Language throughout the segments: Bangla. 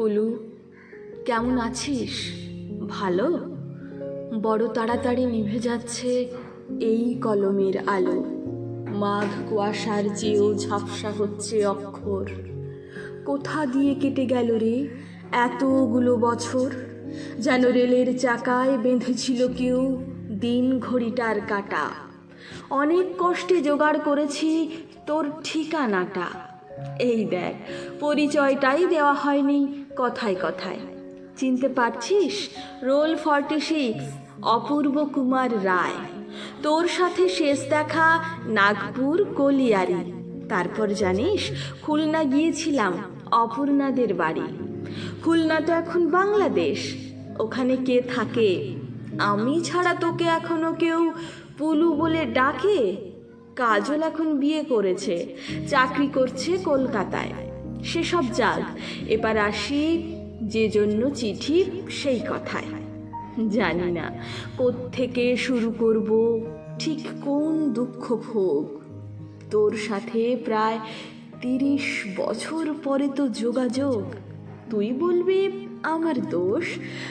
পলু, কেমন আছিস? ভালো? বড় তাড়াতাড়ি নিভে যাচ্ছে এই কলমের আলো। মাঘ কুয়াশার চেয়েও ঝাপসা হচ্ছে অক্ষর। কোথা দিয়ে কেটে গেল রে এতগুলো বছর? যেন রেলের চাকায় বেঁধেছিল কেউ দিন ঘড়িটার কাটা। অনেক কষ্টে জোগাড় করেছি তোর ঠিকানাটা। এই দেখ, পরিচয়টাই দেওয়া হয়নি কথায় কথায়। চিনতে পারছিস? Roll forty six, Apurba Kumar Roy. তোর সাথে শেষ দেখা নাগপুর কলিয়ারি। তারপর জানিস, খুলনা গিয়েছিলাম অপূর্ণাদের বাড়ি। খুলনা তো এখন বাংলাদেশ। ওখানে কে থাকে? আমি ছাড়া তোকে এখনও কেউ পুলু বলে ডাকে? কাজল এখন বিয়ে করেছে, চাকরি করছে কলকাতায়। সেসব যাক, এবার আসি যে জন্য চিঠি সেই কথায়। জানি না থেকে শুরু করব, ঠিক কোন দুঃখ ভোগ? তোর সাথে প্রায় তিরিশ বছর পরে তো যোগাযোগ। তুই বলবি আমার দোষ,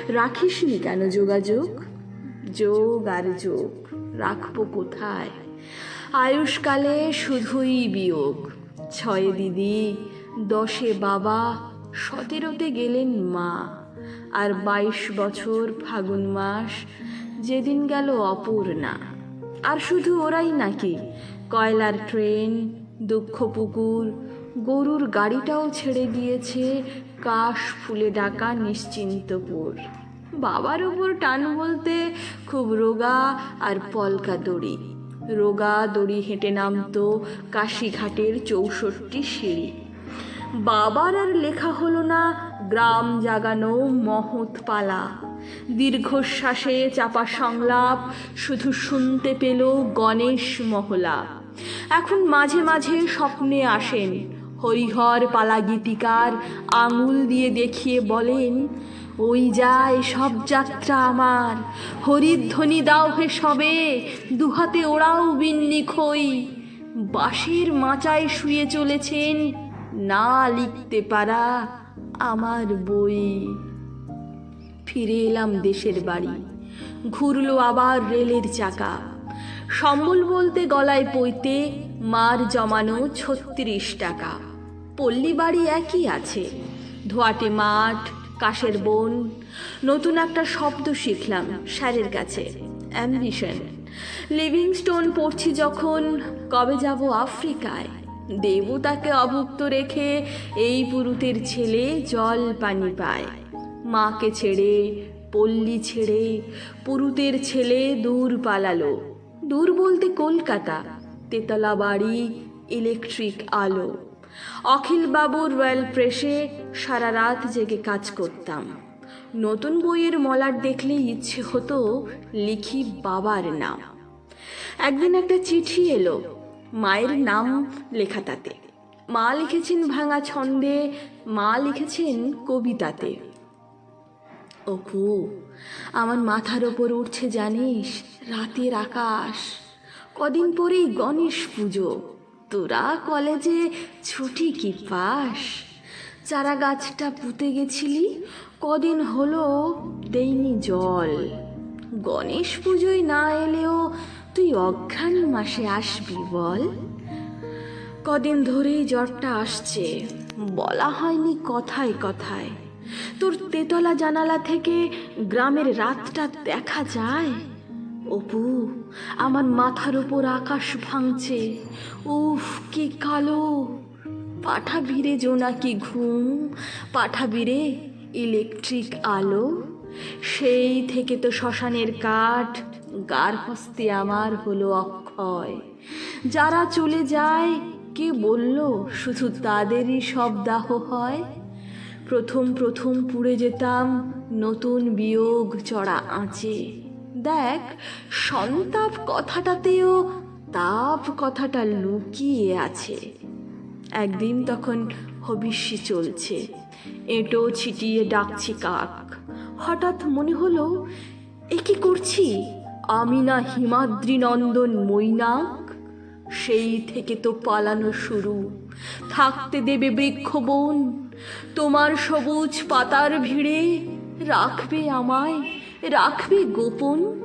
রাখিসনি কেন যোগাযোগ? যোগ আর যোগ, রাখব কোথায়? আয়ুষ্কালে শুধুই বিয়োগ। ছয় দিদি দশে বাবা সতেরোতে গেলেন মা। আর বাইশ বছর ফাগুন মাস, যেদিন গেল অপূর্ণা। আর শুধু ওরাই নাকি, কয়লার ট্রেন, দুঃখ পুকুর, গরুর গাড়িটাও ছেড়ে গিয়েছে কাশ ফুলে ডাকা নিশ্চিন্তপুর। বাবার ওপর টান বলতে খুব রোগা আর পলকা দড়ি। রোগা দড়ি হেঁটে নামতো কাশিঘাটের চৌষট্টি সিঁড়ি। বাবার আর লেখা হলো না, গ্রাম জাগানো মহৎ পালা। দীর্ঘশ্বাসে চাপা সংলাপ, শুধু শুনতে পেল গণেশ মহলা। এখন মাঝে মাঝে স্বপ্নে আসেন, হরিহর পালা গীতিকার আঙুল দিয়ে দেখিয়ে বলেন, ওই যায় সব যাত্রা আমার। হরিধ্বনি দাও হে সবে দুহাতে ওরাও বিন্নি খই বাঁশের মাচায় শুয়ে চলেছেন না লিখতে পারা আমার বই। ফিরে এলাম দেশের বাড়ি। ঘুরলো আবার রেলের চাকা। সম্বল বলতে গলায় পইতে মার জমানো ছত্রিশ টাকা। পল্লী বাড়ি একই আছে। ধোয়াটে মাঠ, কাশের বন। নতুন একটা শব্দ শিখলাম স্যারের কাছে। অ্যাম্বিশন লিভিংস্টোন পড়ছি যখন, কবে যাব আফ্রিকায়? দেবু তাকে অভুক্ত রেখে এই পুরুতের ছেলে জল পানি পায়। মাকে ছেড়ে, পল্লী ছেড়ে, পুরুতের ছেলে দূর পালালো। দূর বলতে কলকাতা, তেতলা বাড়ি ইলেকট্রিক আলো। অখিলবাবুর রয়্যাল প্রেসে সারা রাত জেগে কাজ করতাম। নতুন বইয়ের মলাট দেখলে ইচ্ছে হতো লিখি বাবার নাম। একদিন একটা চিঠি এলো মায়ের নাম লেখা তাতে মা লিখেছেন ভাঙা ছন্দে, মা লিখেছেন কবিতাতে। অপু, আমার মাথার ওপর উঠছে জানিস, রাতের আকাশ। কদিন পরেই গণেশ পুজো। তোরা কলেজে ছুটি কি পাস? চারা গাছটা পুঁতে গেছিলি, কদিন হলো দেইনি জল। গণেশ পুজোয় না এলেও তুই অঘ্রাণ মাসে আসবি বল? কদিন ধরেই জ্বরটা আসছে। বলা হয়নি কথায় কথায়। তোর তেতলা জানালা থেকে গ্রামের রাতটা দেখা যায়? অপু, আমার মাথার উপর আকাশ ভাঙছে। উফ, কি কালো। পাঠা ভিড়ে জোনাকি ঘুম পাঠা ভিড়ে ইলেকট্রিক আলো। সেই থেকে তো শ্মশানের কাঠ, গার হস্তে আমার হলো অক্ষয়। যারা চলে যায়, কে বলল শুধু তাদেরই সব দাহ হয়? প্রথম প্রথম পুড়ে যেতাম, নতুন বিয়োগ চড়া আঁচে। দেখ, সন্তাপ কথাটাতেও তাপ কথাটা লুকিয়ে আছে। একদিন তখন হবিষ্যি চলছে। এঁটো ছিটিয়ে ডাকছি কাক। হঠাৎ মনে হলো, এ কি করছি? আমি না হিমাদ্রি নন্দন মৈনাক? সেই থেকে তো পালানো শুরু। থাকতে দেবে বৃক্ষ বৃক্ষবন। তোমার সবুজ পাতার ভিড়ে রাখবে আমায়, রাখবে গোপন।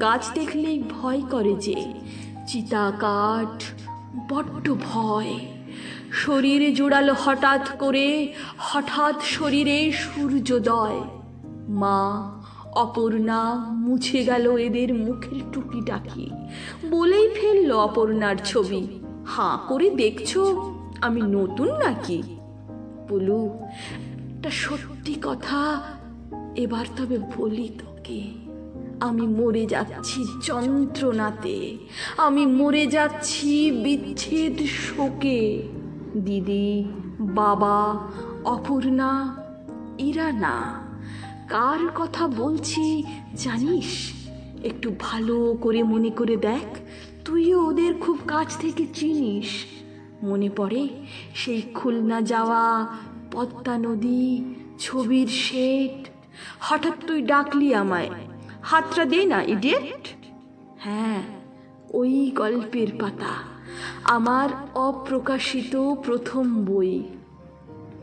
গাছ দেখলেই ভয় করে যে চিতা কাঠ, বড্ড ভয়। শরীর জোড়ালো হঠাৎ করে, হঠাৎ শরীরে সূর্যোদয়। মা, অপর্ণা মুছে গেল এদের মুখের টুকিটাকি বলেই ফেলল অপর্ণার ছবি। হাঁ করে দেখছ, আমি নতুন নাকি? বলু একটা সত্যি কথা এবার তবে বলি তোকে। আমি মরে যাচ্ছি যন্ত্রণাতে। আমি মরে যাচ্ছি বিচ্ছেদ শোকে। দিদি, বাবা, অপর্ণা ইরা না। কার কথা বলছি জানিস? একটু ভালো করে মনে করে দেখ, তুইও ওদের খুব কাছ থেকে চিনিস। মনে পড়ে সেই খুলনা যাওয়া পদ্মা নদী, ছবির শেড। হঠাৎ তুই ডাকলি আমায়, হাতটা দে না ইডিয়েট হ্যাঁ ওই গল্পের পাতা, আমার অপ্রকাশিত প্রথম বই।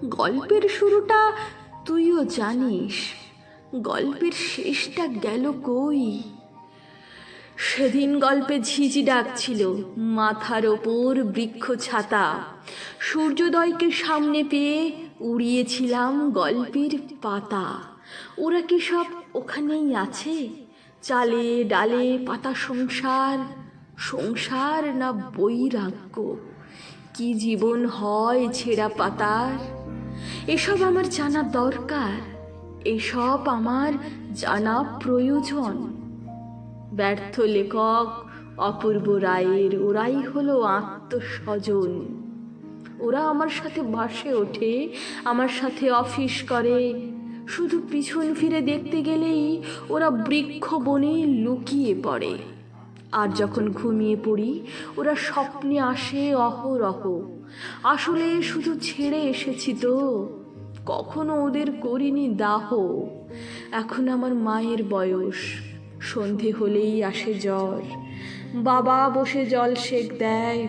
গল্পের শুরুটা তুইও জানিস। গল্পের শেষটা গেল কই? সেদিন গল্পে ঝিঝি ডাকছিল, মাথার ওপর বৃক্ষ ছাতা। সূর্যোদয়কে সামনে পেয়ে উড়িয়েছিলাম গল্পের পাতা। ওরা কি সব ওখানেই আছে? চালে ডালে পাতা সংসার সংসার না বৈরাগ্য? কি জীবন হয় ছেঁড়া পাতার? এসব আমার জানা দরকার। এসব আমার জানা প্রয়োজন। ব্যর্থ লেখক, অপূর্ব রায়ের ওরাই হলো আত্মস্বজন। ওরা আমার সাথে বাসে ওঠে, আমার সাথে অফিস করে। শুধু পিছন ফিরে দেখতে গেলেই ওরা বৃক্ষ বনে লুকিয়ে পড়ে। আর যখন ঘুমিয়ে পড়ি, ওরা স্বপ্নে আসে অহরহ। আসলে শুধু ছেড়ে এসেছি তো। কখনো ওদের করিনি দাহ। এখন আমার মায়ের বয়স, সন্ধে হলেই আসে জ্বর। বাবা বসে জল সেক দেয়,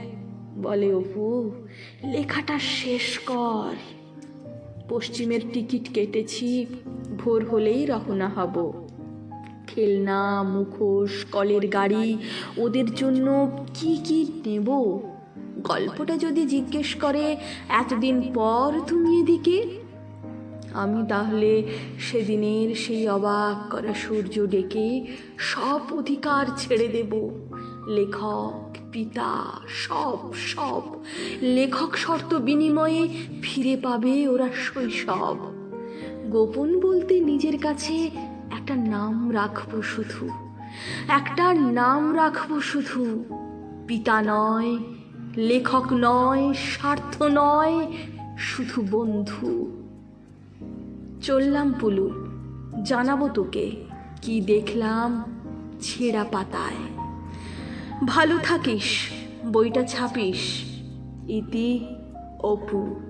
বলে, অপু, লেখাটা শেষ কর। পশ্চিমের টিকিট কেটেছি, ভোর হলেই রওনা হব। খেলনা, মুখোশ, কলের গাড়ি, ওদের জন্য কি কি নেব? গল্পটা যদি জিজ্ঞেস করে, এতদিন পর তুমি এদিকে? আমি তাহলে সেদিনের সেই অবাক করা সূর্য ডেকে সব অধিকার ছেড়ে দেব। লেখক, পিতা, সব সব। লেখক শর্ত বিনিময়ে ফিরে পাবে ওরা শৈশব। গোপন বলতে নিজের কাছে একটা নাম রাখব শুধু। একটা নাম রাখব শুধু। পিতা নয়, লেখক নয়, স্বার্থ নয়, শুধু বন্ধু। চললাম পুলু। জানাব তোকে কি দেখলাম ছেঁড়া পাতায়। ভালো থাকিস বইটা ছাপিস ইতি অপু।